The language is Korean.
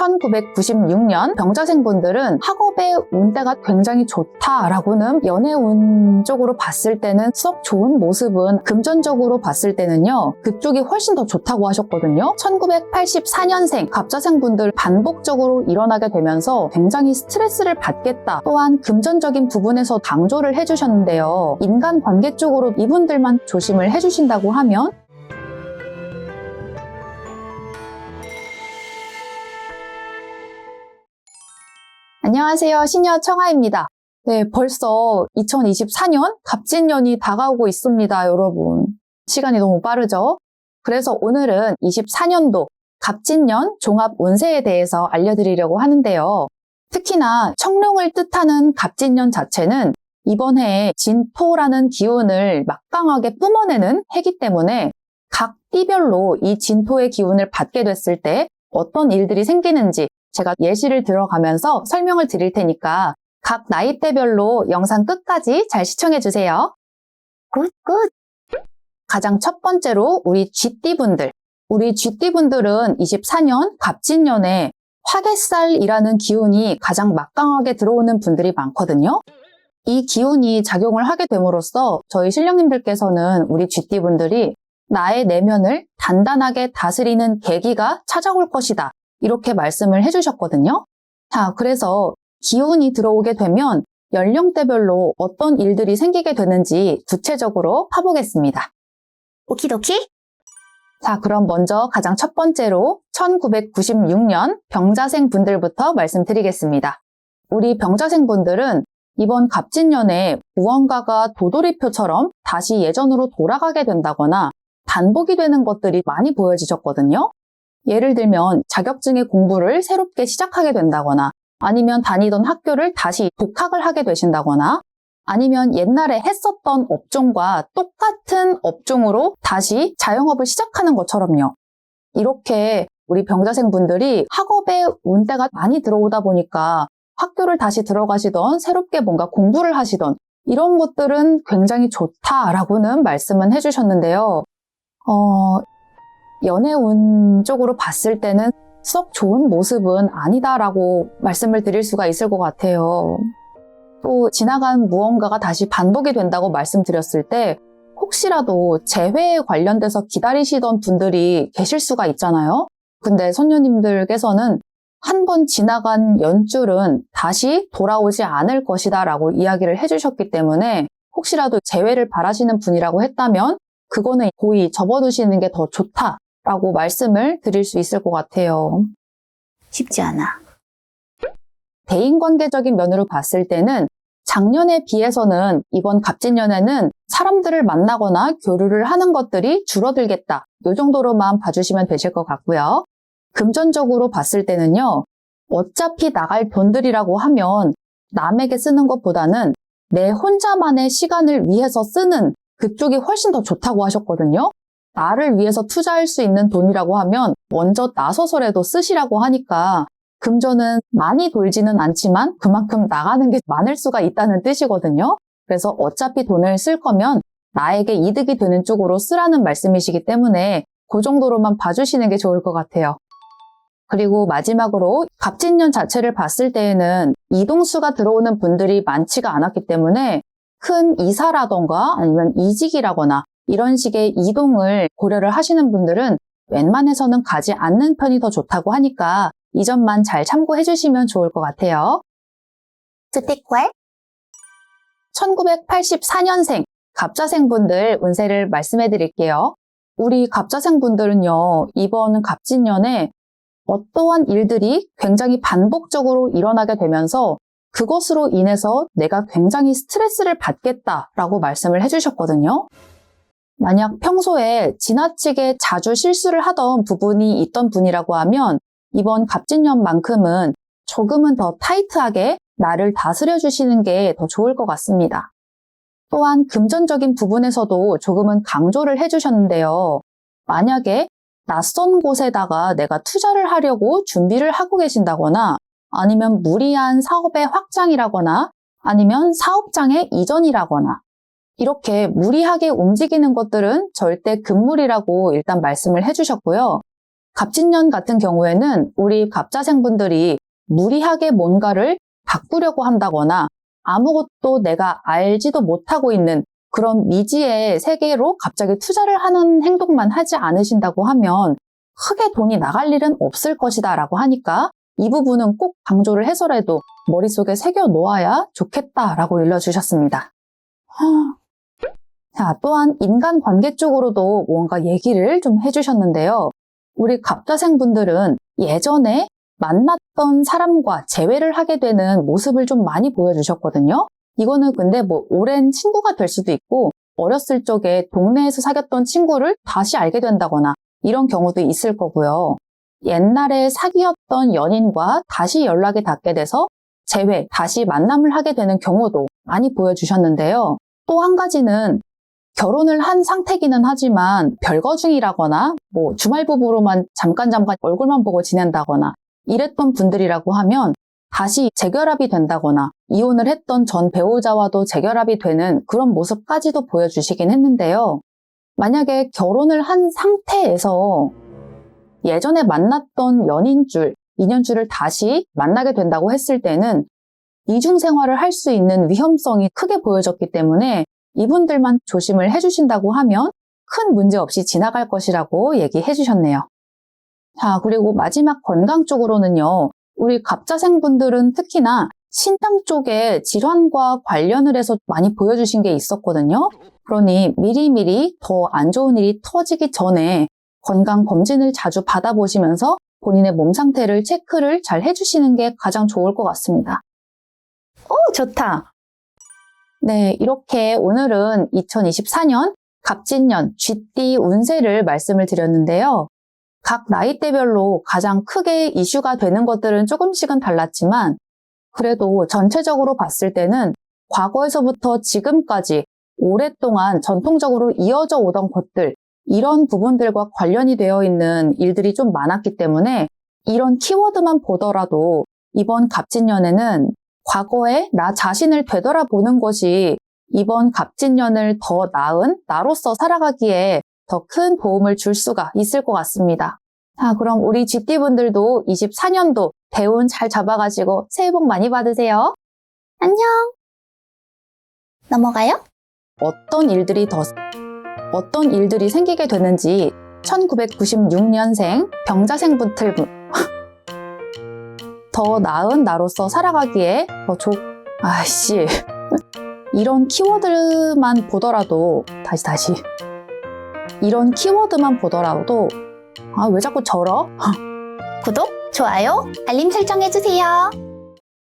1996년 병자생분들은 학업의 운대가 굉장히 좋다라고는 연애운 쪽으로 봤을 때는 썩 좋은 모습은 금전적으로 봤을 때는요 그쪽이 훨씬 더 좋다고 하셨거든요. 1984년생 갑자생분들 반복적으로 일어나게 되면서 굉장히 스트레스를 받겠다. 또한 금전적인 부분에서 강조를 해주셨는데요. 인간관계 쪽으로 이분들만 조심을 해주신다고 하면 안녕하세요. 시녀 청아입니다. 네, 벌써 2024년 갑진년이 다가오고 있습니다, 여러분. 시간이 너무 빠르죠? 그래서 오늘은 24년도 갑진년 종합 운세에 대해서 알려드리려고 하는데요. 특히나 청룡을 뜻하는 갑진년 자체는 이번 해에 진토라는 기운을 막강하게 뿜어내는 해기 때문에 각 띠별로 이 진토의 기운을 받게 됐을 때 어떤 일들이 생기는지 제가 예시를 들어가면서 설명을 드릴 테니까 각 나이대별로 영상 끝까지 잘 시청해주세요. 굿, 굿! 가장 첫 번째로 우리 쥐띠분들. 우리 쥐띠분들은 24년 갑진년에 화개살이라는 기운이 가장 막강하게 들어오는 분들이 많거든요. 이 기운이 작용을 하게 됨으로써 저희 신령님들께서는 우리 쥐띠분들이 나의 내면을 단단하게 다스리는 계기가 찾아올 것이다. 이렇게 말씀을 해주셨거든요. 자, 그래서 기운이 들어오게 되면 연령대별로 어떤 일들이 생기게 되는지 구체적으로 파보겠습니다. 오키도키? 자, 그럼 먼저 가장 첫 번째로 1996년 병자생 분들부터 말씀드리겠습니다. 우리 병자생 분들은 이번 갑진년에 무언가가 도돌이표처럼 다시 예전으로 돌아가게 된다거나 반복이 되는 것들이 많이 보여지셨거든요. 예를 들면 자격증의 공부를 새롭게 시작하게 된다거나 아니면 다니던 학교를 다시 복학을 하게 되신다거나 아니면 옛날에 했었던 업종과 똑같은 업종으로 다시 자영업을 시작하는 것처럼요. 이렇게 우리 병자생분들이 학업에 운대가 많이 들어오다 보니까 학교를 다시 들어가시던 새롭게 뭔가 공부를 하시던 이런 것들은 굉장히 좋다라고는 말씀은 해주셨는데요. 어, 연애운 쪽으로 봤을 때는 썩 좋은 모습은 아니다라고 말씀을 드릴 수가 있을 것 같아요. 또 지나간 무언가가 다시 반복이 된다고 말씀드렸을 때 혹시라도 재회에 관련돼서 기다리시던 분들이 계실 수가 있잖아요. 근데 선녀님들께서는 한 번 지나간 연줄은 다시 돌아오지 않을 것이다 라고 이야기를 해주셨기 때문에 혹시라도 재회를 바라시는 분이라고 했다면 그거는 고이 접어두시는 게 더 좋다 라고 말씀을 드릴 수 있을 것 같아요. 쉽지 않아. 대인관계적인 면으로 봤을 때는 작년에 비해서는 이번 갑진년에는 사람들을 만나거나 교류를 하는 것들이 줄어들겠다. 이 정도로만 봐주시면 되실 것 같고요. 금전적으로 봤을 때는요. 어차피 나갈 돈들이라고 하면 남에게 쓰는 것보다는 내 혼자만의 시간을 위해서 쓰는 그쪽이 훨씬 더 좋다고 하셨거든요. 나를 위해서 투자할 수 있는 돈이라고 하면 먼저 나서서라도 쓰시라고 하니까 금전은 많이 돌지는 않지만 그만큼 나가는 게 많을 수가 있다는 뜻이거든요. 그래서 어차피 돈을 쓸 거면 나에게 이득이 되는 쪽으로 쓰라는 말씀이시기 때문에 그 정도로만 봐주시는 게 좋을 것 같아요. 그리고 마지막으로 갑진년 자체를 봤을 때에는 이동수가 들어오는 분들이 많지가 않았기 때문에 큰 이사라던가 아니면 이직이라거나 이런 식의 이동을 고려를 하시는 분들은 웬만해서는 가지 않는 편이 더 좋다고 하니까 이 점만 잘 참고해 주시면 좋을 것 같아요. 스티퀄? 1984년생 갑자생분들 운세를 말씀해 드릴게요. 우리 갑자생분들은요, 이번 갑진년에 어떠한 일들이 굉장히 반복적으로 일어나게 되면서 그것으로 인해서 내가 굉장히 스트레스를 받겠다라고 말씀을 해주셨거든요. 만약 평소에 지나치게 자주 실수를 하던 부분이 있던 분이라고 하면 이번 갑진년만큼은 조금은 더 타이트하게 나를 다스려 주시는 게 더 좋을 것 같습니다. 또한 금전적인 부분에서도 조금은 강조를 해주셨는데요. 만약에 낯선 곳에다가 내가 투자를 하려고 준비를 하고 계신다거나 아니면 무리한 사업의 확장이라거나 아니면 사업장의 이전이라거나 이렇게 무리하게 움직이는 것들은 절대 금물이라고 일단 말씀을 해주셨고요. 갑진년 같은 경우에는 우리 갑자생분들이 무리하게 뭔가를 바꾸려고 한다거나 아무것도 내가 알지도 못하고 있는 그런 미지의 세계로 갑자기 투자를 하는 행동만 하지 않으신다고 하면 크게 돈이 나갈 일은 없을 것이다 라고 하니까 이 부분은 꼭 강조를 해서라도 머릿속에 새겨 놓아야 좋겠다 라고 일러주셨습니다. 자, 또한 인간관계 쪽으로도 뭔가 얘기를 좀 해주셨는데요. 우리 갑자생분들은 예전에 만났던 사람과 재회를 하게 되는 모습을 좀 많이 보여주셨거든요. 이거는 근데 뭐 오랜 친구가 될 수도 있고 어렸을 적에 동네에서 사귀었던 친구를 다시 알게 된다거나 이런 경우도 있을 거고요. 옛날에 사귀었던 연인과 다시 연락이 닿게 돼서 재회, 다시 만남을 하게 되는 경우도 많이 보여주셨는데요. 또 한 가지는 결혼을 한 상태기는 하지만 별거 중이라거나 뭐 주말 부부로만 잠깐 잠깐 얼굴만 보고 지낸다거나 이랬던 분들이라고 하면 다시 재결합이 된다거나 이혼을 했던 전 배우자와도 재결합이 되는 그런 모습까지도 보여주시긴 했는데요. 만약에 결혼을 한 상태에서 예전에 만났던 연인줄, 인연줄을 다시 만나게 된다고 했을 때는 이중 생활을 할 수 있는 위험성이 크게 보여졌기 때문에 이분들만 조심을 해주신다고 하면 큰 문제 없이 지나갈 것이라고 얘기해 주셨네요. 자, 그리고 마지막 건강 쪽으로는요, 우리 갑자생분들은 특히나 신장 쪽에 질환과 관련을 해서 많이 보여주신 게 있었거든요. 그러니 미리미리 더 안 좋은 일이 터지기 전에 건강 검진을 자주 받아보시면서 본인의 몸 상태를 체크를 잘 해주시는 게 가장 좋을 것 같습니다. 오, 좋다. 네, 이렇게 오늘은 2024년 갑진년 쥐띠 운세를 말씀을 드렸는데요. 각 나이대별로 가장 크게 이슈가 되는 것들은 조금씩은 달랐지만 그래도 전체적으로 봤을 때는 과거에서부터 지금까지 오랫동안 전통적으로 이어져 오던 것들 이런 부분들과 관련이 되어 있는 일들이 좀 많았기 때문에 이런 키워드만 보더라도 이번 갑진년에는 과거에 나 자신을 되돌아보는 것이 이번 갑진년을 더 나은 나로서 살아가기에 더 큰 도움을 줄 수가 있을 것 같습니다. 자, 그럼 우리 쥐띠분들도 24년도 대운 잘 잡아가지고 새해 복 많이 받으세요. 안녕. 넘어가요? 어떤 일들이 더 어떤 일들이 생기게 되는지 1996년생 병자생분들 더 나은 나로서 살아가기에 더 좋... 아씨 이런 키워드만 보더라도 다시 다시 이런 키워드만 보더라도 아 왜 자꾸 저러? 구독, 좋아요, 알림 설정해주세요.